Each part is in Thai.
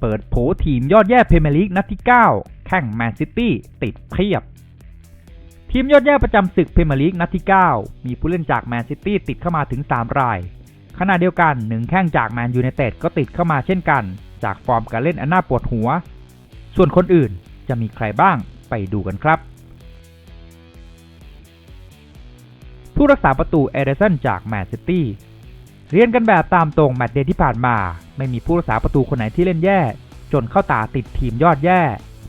เปิดโผทีมยอดแย่เพเมลีกนัดที่ 9 แข่งแมนซิตี้ติดเพียบ ทีมยอดแย่ประจำศึกเพเมลีกนัดที่ 9 มีผู้เล่นจากแมนซิตี้ติดเข้ามาถึง 3 ราย ขณะเดียวกันหนึ่งแข้งจากแมนยูไนเต็ดก็ติดเข้ามาเช่นกัน จากฟอร์มการเล่นอันน่าปวดหัว ส่วนคนอื่นจะมีใครบ้างไปดูกันครับ ผู้รักษาประตูเอเดสันจากแมนซิตี้ เรียนกันแบบตามตรงแมตช์เดย์ที่ผ่านมา ไม่มีผู้รักษาประตูคนไหนที่เล่นแย่ จนเข้าตาติดทีมยอดแย่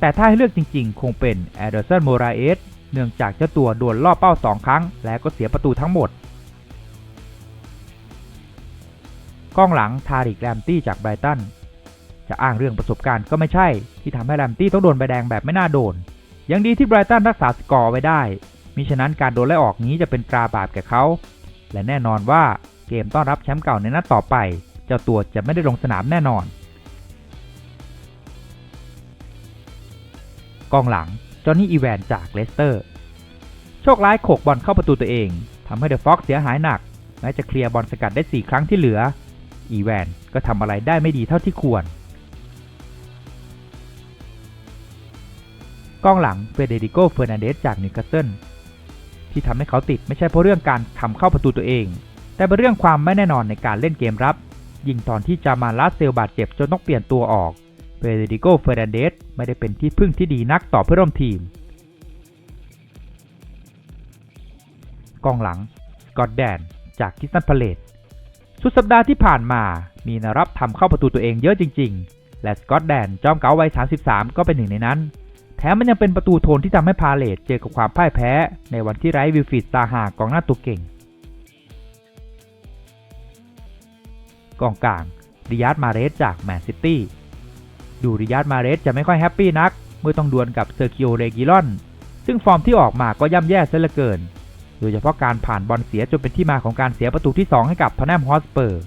แต่ถ้าให้เลือกจริงๆ คงเป็นเอเดอร์สันโมราเอสเนื่องจากเจ้าตัวโดนล่อเป้า 2 ครั้ง และก็เสียประตูทั้งหมดกองหลังทาริกแรมตี้จากไบรตันจะอ้างเรื่องประสบการณ์ก็ไม่ใช่ ที่ทำให้แรมตี้ต้องโดนใบแดงแบบไม่น่าโดน ยังดีที่ไบรตันรักษาสกอร์ไว้ได้มิฉะนั้นการโดนไล่ออกนี้จะเป็นตราบาปแก่เขา และแน่นอนว่า เกมต้อนรับแชมป์เก่าในนัดต่อไป เจ้าตัวจะไม่ได้ลงสนามแน่นอน กองหลัง จอห์นนี่อีแวนจากเลสเตอร์ โชคร้ายโขกบอลเข้าประตูตัวเองทำให้เดอะฟ็อกเสียหายหนักแม้จะเคลียร์บอลสกัดได้ 4 ครั้งที่เหลือ อีแวนก็ทำอะไรได้ไม่ดีเท่าที่ควร กองหลังเฟเดริโกเฟอร์นันเดสจากนิวคาสเซิลที่ทำให้เขาติดไม่ใช่เพราะเรื่องการทำเข้าประตูตัวเอง แต่เป็นเรื่องความไม่แน่นอนในการเล่นเกมรับ ยิ่งตอนที่จามาลาเซลบาดเจ็บจนต้องเปลี่ยนตัวออกเฟเดริโกเฟร์นันเดสไม่ได้เป็นที่พึ่งที่ดีนักต่อเพื่อนร่วมทีม กองหลังสกอตแดนจากคิสตันพาเลตสุดสัปดาห์ที่ผ่านมามีนารับทำเข้าประตูตัวเองเยอะจริง ๆ และสกอตแดนจอมเก๋าวัย 33 ก็เป็นหนึ่งในนั้น แถมมันยังเป็นประตูโทนที่ทำให้พาเลตเจอกับความพ่ายแพ้ ในวันที่ไร้วิลฟิดซาฮากองหน้าตัวเก่ง กองกลางริยาดมาเรสจากแมนซิตี้ดูริยาดมาเรสจะไม่ค่อยแฮปปี้นัก เมื่อต้องดวลกับเซอร์คิโอเรกิลอน ซึ่งฟอร์มที่ออกมาก็ย่ำแย่ซะเหลือเกิน โดยเฉพาะการผ่านบอลเสียจนเป็นที่มาของการเสียประตูที่ 2 ให้กับทอนแนมฮอสเปอร์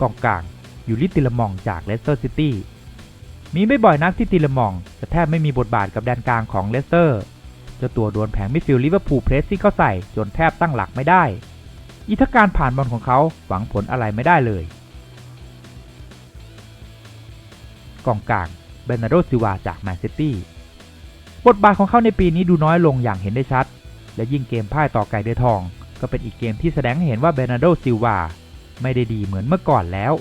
กองกลางยูริติลมองจากเลสเตอร์ซิตี้มีไม่บ่อยนักที่ติลมองจะแทบไม่มีบทบาทกับแดนกลางของเลสเตอร์เจ้าตัวโดนแผงมิดฟิลด์ลิเวอร์พูลเพรสซิ่เข้าใส่จนแทบตั้งหลักไม่ได้ อิทธการผ่านบอลของเขาหวังผลอะไรไม่ได้เลยกองกลางเบนาโดซิวาจากแมนซิตี้บทบาทของเขาในปีนี้ดูน้อยลงอย่างเห็นได้ชัด และยิ่งเกมพ่ายต่อไก่เดือทอง ก็เป็นอีกเกมที่แสดงให้เห็นว่าเบนาโดซิวาไม่ได้ดีเหมือนเมื่อก่อนแล้ว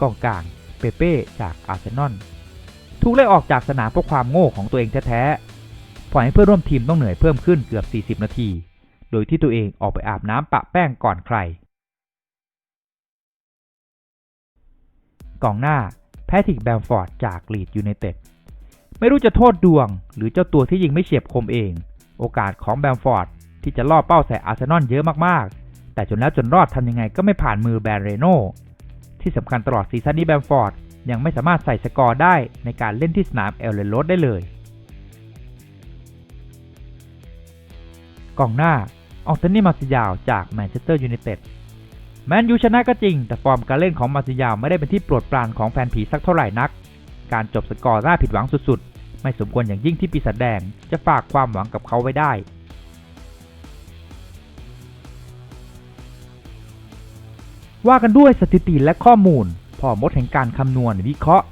กองกลางเปเป้จากอาร์เซนอลถูกไล่ออกจากสนามเพราะความโง่ของตัวเองแท้ๆ ปล่อยให้เพื่อนร่วมทีมต้องเหนื่อยเพิ่มขึ้นเกือบ 40 นาที โดยที่ตัวเองออกไปอาบน้ำปะแป้งก่อนใคร กองหน้าแพทริกแบมฟอร์ดจากลีดยูไนเต็ดไม่รู้จะโทษดวง หรือเจ้าตัวที่ยิงไม่เฉียบคมเอง โอกาสของแบมฟอร์ดที่จะล่อเป้าใส่อาร์เซนอลเยอะมากๆ แต่จนแล้วจนรอดทำยังไงก็ไม่ผ่านมือแบรนเรโนที่สำคัญตลอดซีซั่นนี้แบมฟอร์ดยังไม่สามารถใส่สกอร์ได้ในการเล่นที่สนามเอลเลนโรดได้เลย กองหน้าอองเทนี่มาซิยาวจากแมนเชสเตอร์ยูไนเต็ดแมนยูชนะก็จริง แต่ฟอร์มการเล่นของมาซิยาวไม่ได้เป็นที่โปรดปรานของแฟนผีสักเท่าไหร่นัก การจบสกอร์น่าผิดหวังสุดๆ ไม่สมควรอย่างยิ่งที่ปีศาจแดง จะฝากความหวังกับเขาไว้ได้ว่ากันด้วยสถิติและข้อมูล พ่อมดแห่งการคำนวณวิเคราะห์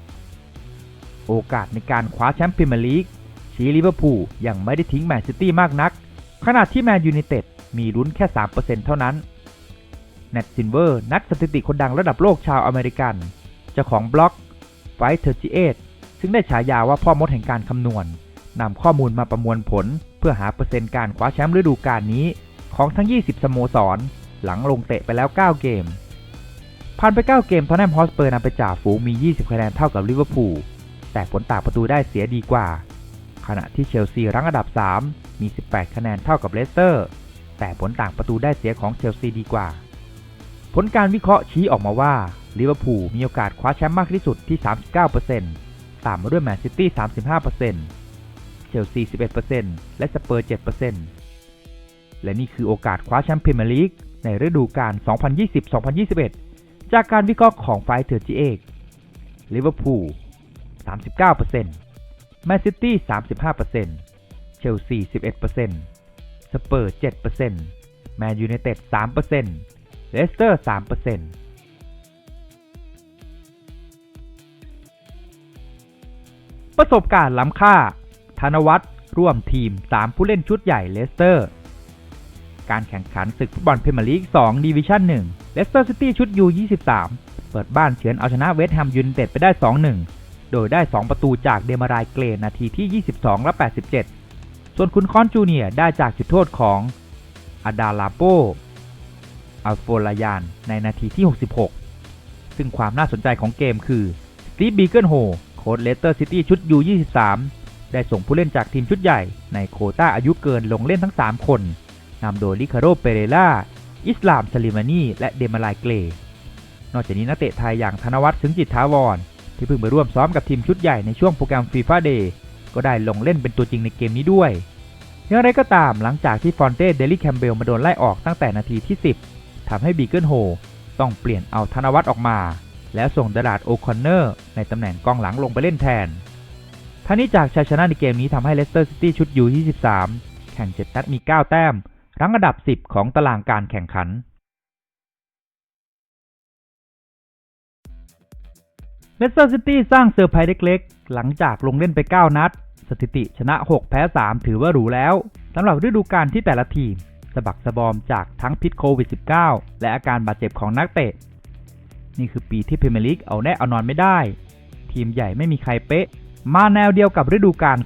โอกาสในการคว้าแชมป์พรีเมียร์ลีกชีลิเวอร์พูลยังไม่ได้ทิ้งแมนซิตี้มากนัก ขณะที่แมนยูไนเต็ดมีลุ้นแค่ 3%เท่านั้นเนตซินเวอร์ นักสถิติคนดังระดับโลกชาวอเมริกัน เจ้าของบล็อกไฟเทอร์จิเอซึ่งได้ฉายาว่าพ่อมดแห่งการคำนวณนำข้อมูลมาประมวลผล เพื่อหาเปอร์เซ็นต์การคว้าแชมป์ฤดูกาลนี้ ของทั้ง 20 สโมสร หลังลงเตะไปแล้ว 9 เกม ผ่านไป 9 เกมทอนแนมฮอสเปอร์นำไปจ่าฝูงมี 20 คะแนนเท่ากับลิเวอร์พูลแต่ผลต่างประตูได้เสียดีกว่า ขณะที่เชลซีรั้งอันดับ 3 มี 18 คะแนนเท่ากับเลสเตอร์ แต่ผลต่างประตูได้เสียของเชลซีดีกว่า ผลการวิเคราะห์ชี้ออกมาว่าลิเวอร์พูลมีโอกาสคว้าแชมป์มากที่สุดที่ 39%ตามมาด้วยแมนซิตี้ 35%เชลซี 11%และสเปอร์ 7%และนี่คือโอกาสคว้าแชมป์พรีเมียร์ลีกในฤดูกาล 2020-2021 จากการวิเคราะห์ของไฟเทอร์จีเอกลิเวอร์พูล 39%แมนซิตี้ 35% เชลซี 11%สเปอร์7%แแมนยูไนเต็ด 3%เลสเตอร์ 3%ประสบการณ์ล้ำค่า ธนวัฒน์ร่วมทีม 3 ผู้เล่นชุดใหญ่เลสเตอร์ การแข่งขันศึกฟุตบอลพรีเมียร์ลีก 2ดิวิชั่น 1 เลสเตอร์ซิตี้ชุด U23 เปิดบ้านเฉือนเอาชนะเวสต์แฮมยูไนเต็ดไปได้ 2-1 โดยได้ 2 ประตูจากเดมารายเกรนนาทีที่ 22 และ 87 ส่วนคุณคอนจูเนียได้จากจุดโทษของอาดาลาโปอัลโฟลายานในนาทีที่ 66 ซึ่งความน่าสนใจของเกมคือสตีฟบีเกิลโฮโค้ชเลสเตอร์ซิตี้ชุด U23 ได้ส่งผู้เล่นจากทีมชุดใหญ่ในโคต้าอายุเกินลงเล่นทั้ง 3 คนนำโดยลิคาโรเปเรล่า อิสลามสลิมานีและเดมาลายเกรนอกจากนี้นักเตะไทยอย่างธนวัฒน์ถึงจิตทาวร ที่เพิ่งไปร่วมซ้อมกับทีมชุดใหญ่ในช่วงโปรแกรมฟีฟ่าเดย์ก็ได้ลงเล่นเป็นตัวจริงในเกมนี้ด้วย อย่างไรก็ตามหลังจากที่ฟอนเต้เดลิแคมเบลมาโดนไล่ออกตั้งแต่นาทีที่ 10 ทำให้บีเกิลโฮต้องเปลี่ยนเอาธนวัฒน์ออกมา แล้วส่งดลาดโอคอนเนอร์ในตำแหน่งกองหลังลงไปเล่นแทนทั้งนี้จากชัยชนะในเกมนี้ทำให้เลสเตอร์ซิตี้ชุดยู23แข่ง 7 นัดมี 9 แต้ม รั้งอันดับ 10 ของตารางการแข่งขัน เลสเตอร์ซิตี้สร้างเซอร์ไพรส์เล็กๆ หลังจากลงเล่นไป 9 นัด สถิติชนะ 6 แพ้ 3 ถือว่าหรูแล้วสำหรับฤดูกาลที่แต่ละทีมสะบักสะบอมจากทั้งพิษโควิด -19 และอาการบาดเจ็บของนักเตะ นี่คือปีที่พรีเมียร์ลีกเอาแน่เอานอนไม่ได้ ทีมใหญ่ไม่มีใครเป๊ะ มาแนวเดียวกับฤดูกาล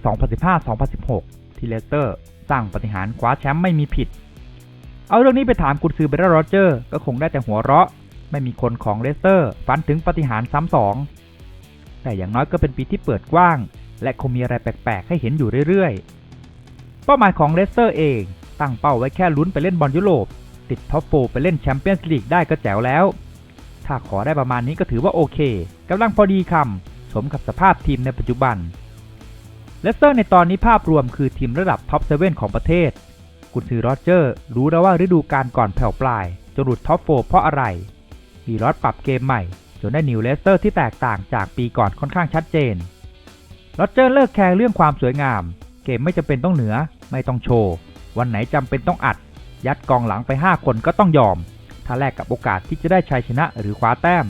2015-2016 ที่เลสเตอร์สร้างปฏิหารคว้าแชมป์ไม่มีผิด เอาเรื่องนี้ไปถามกุนซือเบรโรเจอร์ ก็คงได้แต่หัวเราะ ไม่มีคนของเลสเตอร์ ฝันถึงปฏิหารซ้ำสองแต่อย่างน้อยก็เป็นปีที่เปิดกว้าง และคงมีอะไรแปลกๆ ให้เห็นอยู่เรื่อยๆ เป้าหมายของเลสเตอร์เอง ตั้งเป้าไว้แค่ลุ้นไปเล่นบอลยุโรป ติดท็อปโฟไปเล่นแชมเปี้ยนส์ลีกได้ก็แจ๋วแล้ว ถ้าขอได้ประมาณนี้ก็ถือว่าโอเคกำลังพอดีคำสมกับสภาพทีมในปัจจุบันเลสเตอร์ในตอนนี้ภาพรวมคือทีมระดับท็อปเซเว่นของประเทศ กุนซือโรเจอร์ รู้แล้วว่าฤดูกาลก่อนแผ่วปลายจนหลุดท็อปโฟเพราะอะไรมีรอดปรับเกมใหม่จนได้นิวเลสเตอร์ที่แตกต่างจากปีก่อนค่อนข้างชัดเจน โรเจอร์เลิกแคร์เรื่องความสวยงาม เกมไม่จำเป็นต้องเหนือ ไม่ต้องโชว์ วันไหนจำเป็นต้องอัด ยัดกองหลังไป 5 คนก็ต้องยอม ถ้าแลกกับโอกาสที่จะได้ชัยชนะหรือคว้าแต้ม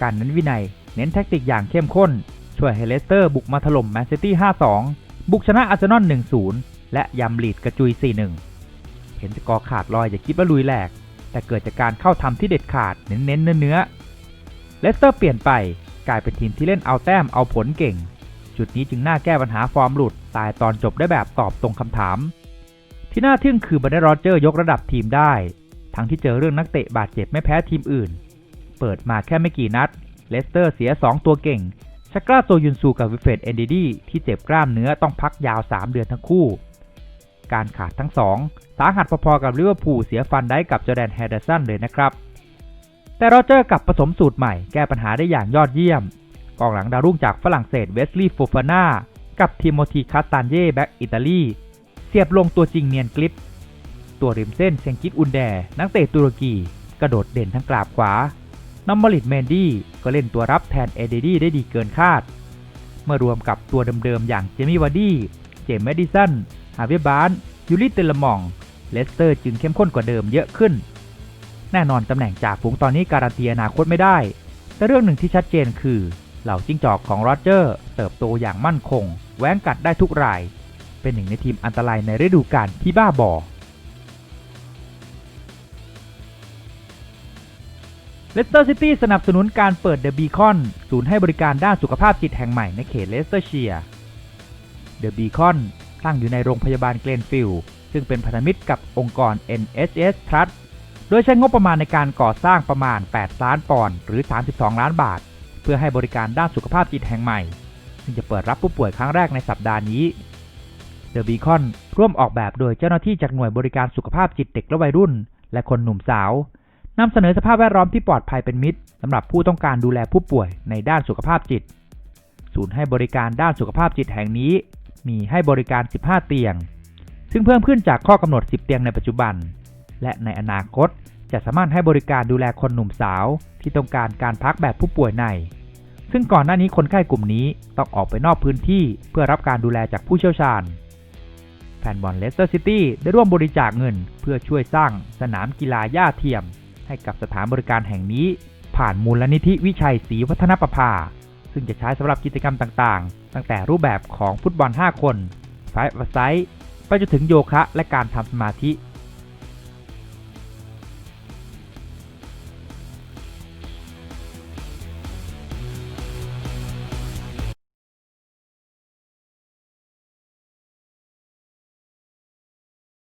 การเน้นวินัย เน้นแท็กติกอย่างเข้มข้น ช่วยให้เลสเตอร์บุกมาถล่มแมนซิตี้ 5-2 บุกชนะอาร์เซนอล 1-0 และยำลีดกระจุย 4-1 เห็นสกอร์ขาดลอยอย่าคิดว่าลุยแหลก แต่เกิดจากการเข้าทำที่เด็ดขาดเน้นๆเนื้อเลสเตอร์เปลี่ยนไป กลายเป็นทีมที่เล่นเอาแต้มเอาผลเก่ง จุดนี้จึงน่าแก้ปัญหาฟอร์มหลุด ตายตอนจบได้แบบตอบตรงคำถาม ที่น่าทึ่งคือบันไดโรเจอร์ยกระดับทีมได้ ทั้งที่เจอเรื่องนักเตะบาดเจ็บไม่แพ้ทีมอื่น เปิดมาแค่ไม่กี่นัด เลสเตอร์เสีย 2 ตัวเก่งชักกราโซยุนซูกับวิเฟตเอนดิดีที่เจ็บกล้ามเนื้อต้องพักยาว 3 เดือนทั้งคู่ การขาดทั้งสองสาหัสพอๆกับลิเวอร์พูลเสียฟันได้กับจอแดนแฮดเดอร์สันเลยนะครับ แต่โรเจอร์กลับผสมสูตรใหม่แก้ปัญหาได้อย่างยอดเยี่ยม กองหลังดาวรุ่งจากฝรั่งเศสเวสลีย์โฟฟาน่ากับทิโมธีคาสตานเย่แบ็กอิตาลีเสียบลงตัวจริงเนียนกลิป ตัวริมเส้นเซงกิตอุนแด นักเตะตุรกี กระโดดเด่นทั้งกราบขวานัมมอริดเมนดี้ก็เล่นตัวรับแทนเอเดดี้ได้ดีเกินคาด เมื่อรวมกับตัวเดิมๆอย่างเจมี่วาร์ดี้เจมส์แมดดิสันฮาเวบานยูริเตลมอง เลสเตอร์จึงเข้มข้นกว่าเดิมเยอะขึ้น แน่นอนตำแหน่งจากฝูงตอนนี้การันตีอนาคตไม่ได้ แต่เรื่องหนึ่งที่ชัดเจนคือ เหล่าจิ้งจอกของโรเจอร์ เติบโตอย่างมั่นคงแหวงกัดได้ทุกราย เป็นหนึ่งในทีมอันตรายในฤดูกาลที่บ้าบอ เลสเตอร์ซิตี้สนับสนุนการเปิดเดอะบีคอนศูนย์ให้บริการด้านสุขภาพจิตแห่งใหม่ในเขตเลสเตอร์เชียร์เดอะบีคอนตั้งอยู่ในโรงพยาบาลเกรนฟิลด์ซึ่งเป็นพันธมิตรกับองค์กร NHS Trust โดยใช้งบประมาณในการก่อสร้างประมาณ 8 ล้านปอนด์หรือ 32 ล้านบาท เพื่อให้บริการด้านสุขภาพจิตแห่งใหม่ ซึ่งจะเปิดรับผู้ป่วยครั้งแรกในสัปดาห์นี้เดอะบีคอนร่วมออกแบบโดยเจ้าหน้าที่จากหน่วยบริการสุขภาพจิตเด็กและวัยรุ่น และคนหนุ่มสาวนำเสนอสภาพแวดล้อมที่ปลอดภัยเป็นมิตรสำหรับผู้ต้องการดูแลผู้ป่วยในด้านสุขภาพจิต ศูนย์ให้บริการด้านสุขภาพจิตแห่งนี้ มีให้บริการ 15 เตียง ซึ่งเพิ่มขึ้นจากข้อกำหนด 10 เตียงในปัจจุบัน และในอนาคต จะสามารถให้บริการดูแลคนหนุ่มสาว ที่ต้องการการพักแบบผู้ป่วยใน ซึ่งก่อนหน้านี้คนไข้กลุ่มนี้ต้องออกไปนอกพื้นที่เพื่อรับการดูแลจากผู้เชี่ยวชาญ แฟนบอลเลสเตอร์ซิตี้ได้ร่วมบริจาคเงิน เพื่อช่วยสร้างสนามกีฬาหญ้าเทียม ให้กับสถานบริการแห่งนี้ ผ่านมูลนิธิวิชัยศรีวัฒนประภา ซึ่งจะใช้สำหรับกิจกรรมต่างๆ ตั้งแต่รูปแบบของฟุตบอล 5 คนไฟฟ์ไซต์ไปจนถึงโยคะและการทำสมาธิ